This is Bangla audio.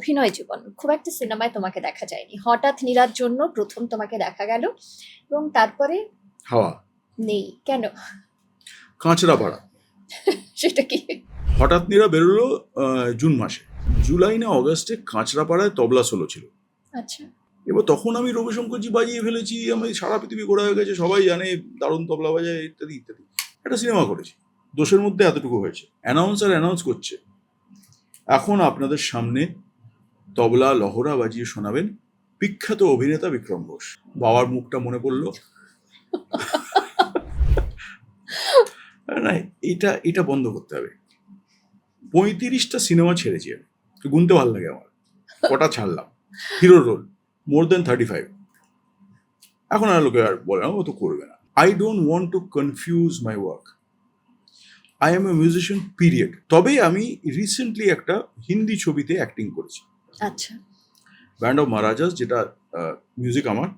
অভিনয় জীবন। খুব একটা সিনেমায় তোমাকে দেখা যায়নি। হঠাৎ নীরার জন্য প্রথম তোমাকে দেখা গেল এবং তারপরে হাওয়া। নেই। কেন? কাঁচরাপাড়া সেটা কি? হঠাৎ নিরা বেরোলো জুন মাসে। জুলাই না অগস্টে কাঁচরাপাড়ায় তবলা সোলো ছিল। আচ্ছা। এবার তখন আমি রবিশঙ্করজি বাজিয়ে ফেলেছি আমি সারা পৃথিবী ঘোরা হয়ে গেছে সবাই জানে দারুণ তবলা বাজায় ইত্যাদি ইত্যাদি। একটা সিনেমা করেছি। দোষের মধ্যে এতটুকু হয়েছে। অ্যানাউন্সার অ্যানাউন্স করছে। এখন আপনাদের সামনে তবলা, লহরা বাজিয়ে শোনাবেন বিখ্যাত অভিনেতা বিক্রম ঘোষ। বাবার মুখটা মনে পড়ল। না, এটা এটা বন্ধ করতে হবে। পঁয়ত্রিশটা সিনেমা ছেড়েছি আমি গুনতে ভালো লাগে আমার। কটা ছাড়লাম। Hero role more than thirty five এখন আর লোকে আর বলে না, ও তো করবে না। I don't want to confuse my work I am a musician period তবে আমি রিসেন্টলি একটা হিন্দি ছবিতে অ্যাক্টিং করেছি। আচ্ছা। ব্যান্ড অফ মহারাজাস যেটা মিউজিক আমার